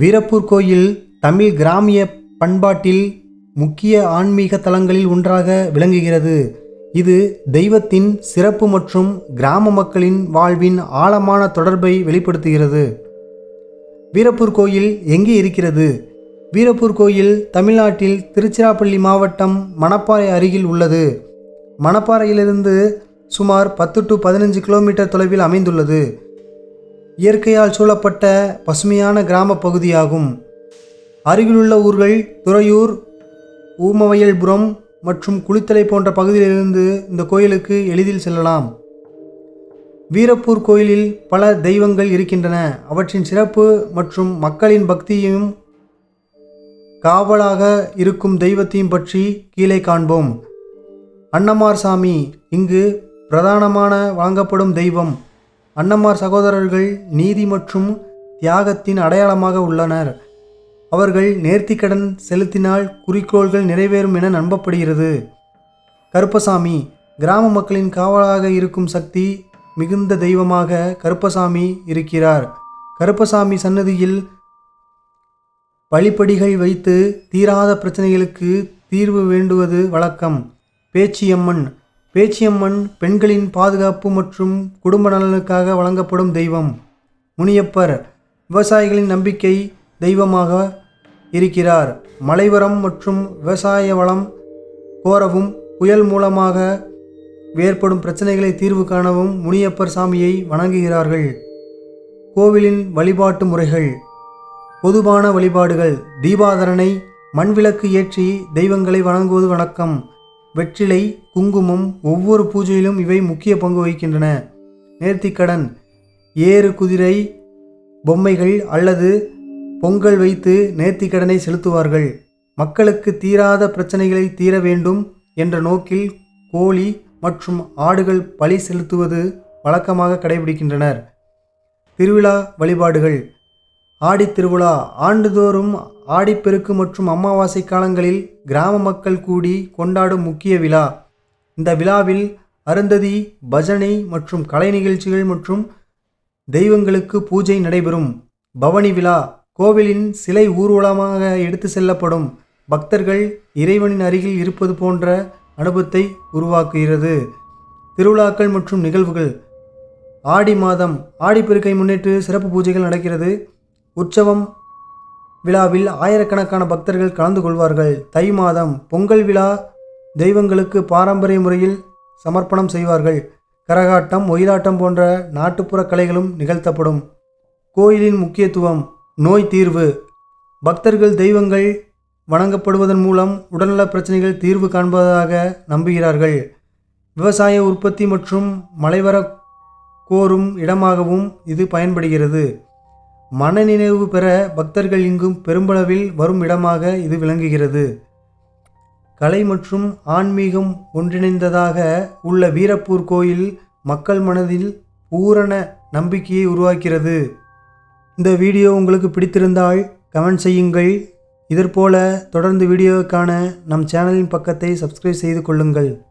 வீரப்பூர் கோயில் தமிழ் கிராமிய பண்பாட்டில் முக்கிய ஆன்மீக தலங்களில் ஒன்றாக விளங்குகிறது. இது தெய்வத்தின் சிறப்பு மற்றும் கிராம மக்களின் வாழ்வின் ஆழமான தொடர்பை வெளிப்படுத்துகிறது. வீரப்பூர் கோயில் எங்கே இருக்கிறது? வீரப்பூர் கோயில் தமிழ்நாட்டில் திருச்சிராப்பள்ளி மாவட்டம் மணப்பாறை அருகில் உள்ளது. மணப்பாறையிலிருந்து சுமார் பத்து டு பதினஞ்சு கிலோமீட்டர் தொலைவில் அமைந்துள்ளது. இயற்கையால் சூழப்பட்ட பசுமையான கிராம பகுதியாகும். அருகிலுள்ள ஊர்கள் துறையூர் ஊமவயல்புரம் மற்றும் குளித்தலை போன்ற பகுதியிலிருந்து இந்த கோயிலுக்கு எளிதில் செல்லலாம். வீரப்பூர் கோயிலில் பல தெய்வங்கள் இருக்கின்றன. அவற்றின் சிறப்பு மற்றும் மக்களின் பக்தியையும் காவலாக இருக்கும் தெய்வத்தையும் பற்றி கீழே காண்போம். அன்னமார் சாமி இங்கு பிரதானமான வழங்கப்படும் தெய்வம். அன்னமார் சகோதரர்கள் நீதி மற்றும் தியாகத்தின் அடையாளமாக உள்ளனர். அவர்கள் நேர்த்திக்கடன் செலுத்தினால் குறிக்கோள்கள் நிறைவேறும் என நம்பப்படுகிறது. கருப்பசாமி கிராம மக்களின் காவலாக இருக்கும் சக்தி மிகுந்த தெய்வமாக கருப்பசாமி இருக்கிறார். கருப்பசாமி சன்னதியில் பழிப்படிகள் வைத்து தீராத பிரச்சனைகளுக்கு தீர்வு வேண்டுவது வழக்கம். பேச்சியம்மன் பேச்சியம்மன் பெண்களின் பாதுகாப்பு மற்றும் குடும்ப நலனுக்காக வழங்கப்படும் தெய்வம். முனியப்பர் விவசாயிகளின் நம்பிக்கை தெய்வமாக இருக்கிறார். மலைவரம் மற்றும் விவசாய வளம் கோரவும் புயல் மூலமாக ஏற்படும் பிரச்சனைகளை தீர்வு காணவும் முனியப்பர் சாமியை வணங்குகிறார்கள். கோவிலின் வழிபாட்டு முறைகள். பொதுவான வழிபாடுகள். தீபாதரனை மண்விளக்கு ஏற்றி தெய்வங்களை வணங்குவது வணக்கம். வெற்றிலை குங்குமம் ஒவ்வொரு பூஜையிலும் இவை முக்கிய பங்கு வகிக்கின்றன. நேர்த்திக்கடன் ஏறு குதிரை பொம்மைகள் அல்லது பொங்கல் வைத்து நேர்த்திக்கடனை செலுத்துவார்கள். மக்களுக்கு தீராத பிரச்சனைகளை தீர வேண்டும் என்ற நோக்கில் கோழி மற்றும் ஆடுகள் பலி செலுத்துவது வழக்கமாக கடைபிடிக்கின்றனர். திருவிழா வழிபாடுகள். ஆடி திருவிழா ஆண்டுதோறும் ஆடிப்பெருக்கு மற்றும் அமாவாசை காலங்களில் கிராம மக்கள் கூடி கொண்டாடும் முக்கிய விழா. இந்த விழாவில் அருந்ததி பஜனை மற்றும் கலை நிகழ்ச்சிகள் மற்றும் தெய்வங்களுக்கு பூஜை நடைபெறும். பவனி விழா கோவிலின் சிலை ஊர்வலமாக எடுத்து செல்லப்படும். பக்தர்கள் இறைவனின் அருகில் இருப்பது போன்ற அனுபவத்தை உருவாக்குகிறது. திருவிழாக்கள் மற்றும் நிகழ்வுகள். ஆடி மாதம் ஆடிப்பெருக்கை முன்னிட்டு சிறப்பு பூஜைகள் நடக்கிறது. உற்சவம் விழாவில் ஆயிரக்கணக்கான பக்தர்கள் கலந்து கொள்வார்கள். தை மாதம் பொங்கல் விழா தெய்வங்களுக்கு பாரம்பரிய முறையில் சமர்ப்பணம் செய்வார்கள். கரகாட்டம் ஒயிலாட்டம் போன்ற நாட்டுப்புற கலைகளும் நிகழ்த்தப்படும். கோயிலின் முக்கியத்துவம் நோய் தீர்வு. பக்தர்கள் தெய்வங்கள் வணங்கப்படுவதன் மூலம் உடல்நல பிரச்சனைகள் தீர்வு காண்பதாக நம்புகிறார்கள். விவசாய உற்பத்தி மற்றும் மலைவர கோரும் இடமாகவும் இது பயன்படுகிறது. மனநினைவு பெற பக்தர்கள் இங்கும் பெரும்பளவில் வரும் இடமாக இது விளங்குகிறது. கலை மற்றும் ஆன்மீகம் ஒன்றிணைந்ததாக உள்ள வீரப்பூர் கோயில் மக்கள் மனதில் பூரண நம்பிக்கையை உருவாக்கிறது. இந்த வீடியோ உங்களுக்கு பிடித்திருந்தால் கமெண்ட் செய்யுங்கள். இதற்போல தொடர்ந்து வீடியோவுக்கான நம் சேனலின் பக்கத்தை சப்ஸ்கிரைப் செய்து கொள்ளுங்கள்.